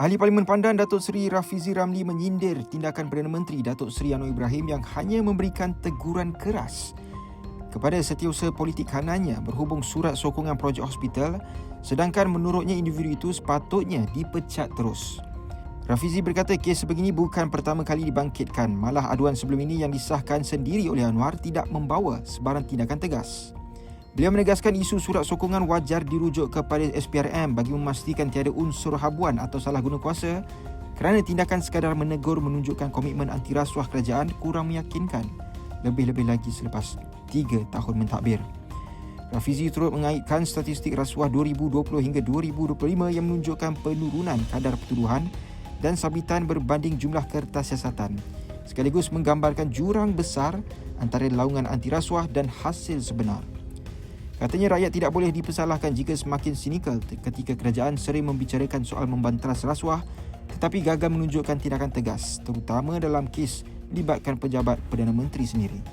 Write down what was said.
Ahli Parlimen Pandan Datuk Seri Rafizi Ramli menyindir tindakan Perdana Menteri Datuk Seri Anwar Ibrahim yang hanya memberikan teguran keras kepada setiausaha politik kanannya berhubung surat sokongan projek hospital sedangkan menurutnya individu itu sepatutnya dipecat terus. Rafizi berkata kes sebegini bukan pertama kali dibangkitkan malah aduan sebelum ini yang disahkan sendiri oleh Anwar tidak membawa sebarang tindakan tegas. Beliau menegaskan isu surat sokongan wajar dirujuk kepada SPRM bagi memastikan tiada unsur habuan atau salah guna kuasa kerana tindakan sekadar menegur menunjukkan komitmen anti rasuah kerajaan kurang meyakinkan lebih-lebih lagi selepas 3 tahun mentadbir. Rafizi turut mengaitkan statistik rasuah 2020 hingga 2025 yang menunjukkan penurunan kadar pertuduhan dan sabitan berbanding jumlah kertas siasatan sekaligus menggambarkan jurang besar antara laungan anti rasuah dan hasil sebenar. Katanya rakyat tidak boleh dipersalahkan jika semakin sinikal ketika kerajaan sering membicarakan soal membanteras rasuah tetapi gagal menunjukkan tindakan tegas terutama dalam kes melibatkan pejabat Perdana Menteri sendiri.